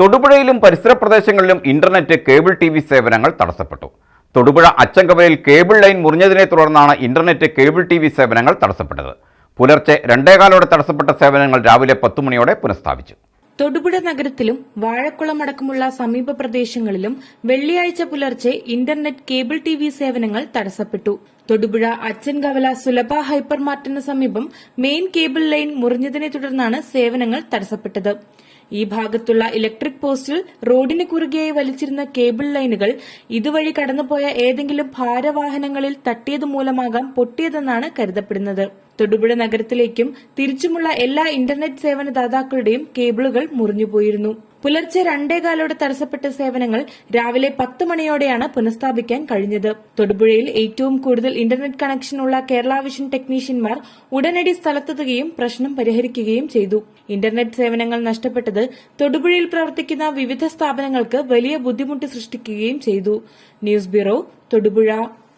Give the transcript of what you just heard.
തൊടുപുഴയിലും പരിസര പ്രദേശങ്ങളിലും internet cable T V സേവനങ്ങൾ തടസ്സപ്പെട്ടു. തൊടുപുഴ അച്ചങ്കവലയിൽ കേബിൾ ലൈൻ മുറിഞ്ഞതിനെ തുടർന്നാണ് ഇന്റർനെറ്റ് കേബിൾ ടി വി സേവനങ്ങൾ തടസ്സപ്പെട്ടത്. പുലർച്ചെ രണ്ടേകാലോടെ തടസ്സപ്പെട്ട സേവനങ്ങൾ രാവിലെ പത്തുമണിയോടെ പുനഃസ്ഥാപിച്ചു. തൊടുപുഴ നഗരത്തിലും വാഴക്കുളം അടക്കമുള്ള സമീപ പ്രദേശങ്ങളിലും വെള്ളിയാഴ്ച പുലർച്ചെ ഇന്റർനെറ്റ് കേബിൾ ടി വി സേവനങ്ങൾ തടസ്സപ്പെട്ടു. തൊടുപുഴ അച്ചൻകവല സുലഭ ഹൈപ്പർ മാർട്ടിന് സമീപം മെയിൻ കേബിൾ ലൈൻ മുറിഞ്ഞതിനെ തുടർന്നാണ് സേവനങ്ങൾ തടസ്സപ്പെട്ടത്. ഈ ഭാഗത്തുള്ള ഇലക്ട്രിക് പോസ്റ്റിൽ റോഡിന് കുറുകെയായി വലിച്ചിരുന്ന കേബിൾ ലൈനുകൾ ഇതുവഴി കടന്നുപോയ ഏതെങ്കിലും ഭാരവാഹനങ്ങളിൽ തട്ടിയത് മൂലമാകാം പൊട്ടിയതെന്നാണ് കരുതപ്പെടുന്നത്. തൊടുപുഴ നഗരത്തിലേക്കും തിരിച്ചുമുള്ള എല്ലാ ഇന്റർനെറ്റ് സേവന ദാതാക്കളുടെയും കേബിളുകൾ മുറിഞ്ഞുപോയിരുന്നു. പുലർച്ചെ രണ്ടേകാലോടെ തടസ്സപ്പെട്ട സേവനങ്ങൾ രാവിലെ പത്ത് മണിയോടെയാണ് പുനഃസ്ഥാപിക്കാൻ കഴിഞ്ഞത്. തൊടുപുഴയിൽ ഏറ്റവും കൂടുതൽ ഇന്റർനെറ്റ് കണക്ഷൻ ഉള്ള കേരള വിഷൻ ടെക്നീഷ്യന്മാർ ഉടനടി സ്ഥലത്തെത്തുകയും പ്രശ്നം പരിഹരിക്കുകയും ചെയ്തു. ഇന്റർനെറ്റ് സേവനങ്ങൾ നഷ്ടപ്പെട്ടത് തൊടുപുഴയിൽ പ്രവർത്തിക്കുന്ന വിവിധ സ്ഥാപനങ്ങൾക്ക് വലിയ ബുദ്ധിമുട്ട് സൃഷ്ടിക്കുകയും ചെയ്തു. News bureau Thodupuzha.